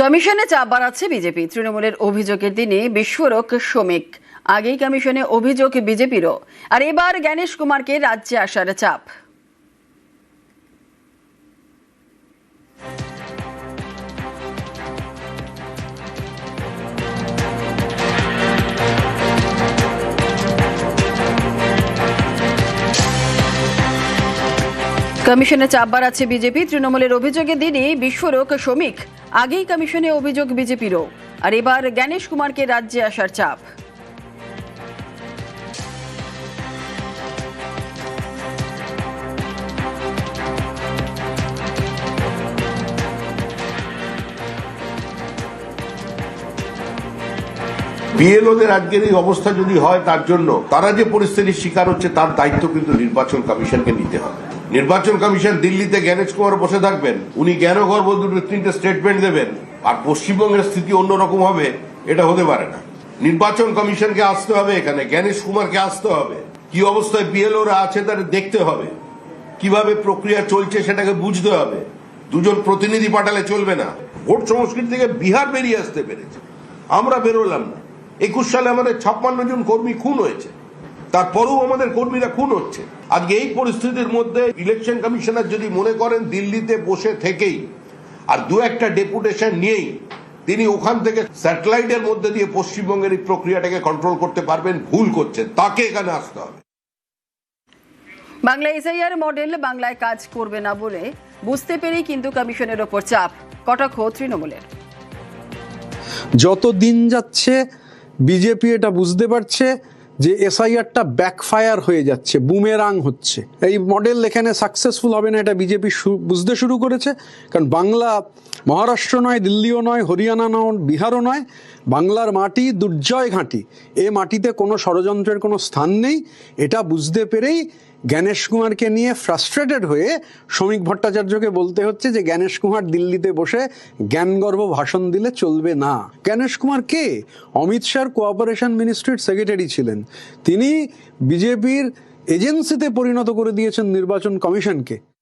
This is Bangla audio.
কমিশনে চাপ বাড়াচ্ছে বিজেপি। তৃণমূলের অভিযোগের দিনে বিস্ফোরক শ্রমিক। আগেই কমিশনে অভিযোগ বিজেপিরও। আর এবার জ্ঞানেশ কুমারকে রাজ্যে আসার চাপ। কমিশনে চাপ বাড়াচ্ছে বিজেপি। তৃণমূলের অভিযোগের দিনে বিস্ফোরক শ্রমিক। আগেই কমিশনে অভিযোগ বিজেপিরও। আর এবার জ্ঞানেশ কুমারকে রাজ্যে আসার চাপ। বিএলওদের আজকের এই অবস্থা যদি হয় তার জন্য, তারা যে পরিস্থিতির শিকার হচ্ছে তার দায়িত্ব কিন্তু নির্বাচন কমিশনকে নিতে হবে। নির্বাচন কমিশন দিল্লিতে জ্ঞানেশ কুমার বসে থাকবেন। উনি জ্ঞান গর্ব দুটো তিনটে স্টেটমেন্ট দেবেন। আর পশ্চিমবঙ্গের স্থিতি অন্যরকম হবে, এটা হতে পারে না। নির্বাচন কমিশনকে আসতে হবে এখানে, জ্ঞানেশ কুমারকে আসতে হবে। কি অবস্থায় বিএলওরা আছে তার দেখতে হবে। কীভাবে প্রক্রিয়া চলছে সেটাকে বুঝতে হবে। দুজন প্রতিনিধি পাঠালে চলবে না। ভোট সংস্কৃতি থেকে বিহার বেরিয়ে আসতে পেরেছে। আমরা বেরোলাম না। একুশ সালে আমাদের ছাপ্পান্ন জন কর্মী খুন হয়েছে। তারপরেও আমাদের কর্মীরা খুন হচ্ছে। আজকে এই পরিস্থিতির মধ্যে ইলেকশন কমিশনার যদি মনে করেন দিল্লিতে বসে থেকেই আর দু একটা ডেপুটেশন নিয়েই তিনি ওখান থেকে স্যাটেলাইটের মধ্যে দিয়ে পশ্চিমবঙ্গের এই প্রক্রিয়াটাকে কন্ট্রোল করতে পারবেন ভুল করছেন তাকে এখানে আসতে হবে। বাংলা এসআইআর মডেল বাংলায় কাজ করবে না বলে বুঝতে পেরেই কিন্তু কমিশনের ওপর চাপ। কটাক্ষ তৃণমূলের। যত দিন যাচ্ছে বিজেপি এটা বুঝতে পারছে যে এসআইআরটা ব্যাকফায়ার হয়ে যাচ্ছে বুমেরাং হচ্ছে। এই মডেল এখানে সাকসেসফুল হবে না, এটা বিজেপি বুঝতে শুরু করেছে। কারণ বাংলা মহারাষ্ট্র নয়, দিল্লিও নয়, হরিয়ানা নয়, বিহারও নয় বাংলার মাটি দুর্জয় ঘাঁটি। এ মাটিতে কোনো ষড়যন্ত্রের কোনো স্থান নেই। এটা বুঝতে পেরেই জ্ঞানেশ কুমারকে নিয়ে ফ্রাস্ট্রেটেড হয়ে শ্রমিক ভট্টাচার্যকে বলতে হচ্ছে যে, জ্ঞানেশ কুমার দিল্লিতে বসে জ্ঞানগর্ভ ভাষণ দিলে চলবে না। জ্ঞানেশ কুমার কে? অমিত শাহর কোঅপারেশন মিনিস্ট্রির সেক্রেটারি ছিলেন। তিনি বিজেপির এজেন্সিতে পরিণত করে দিয়েছেন নির্বাচন কমিশনকে।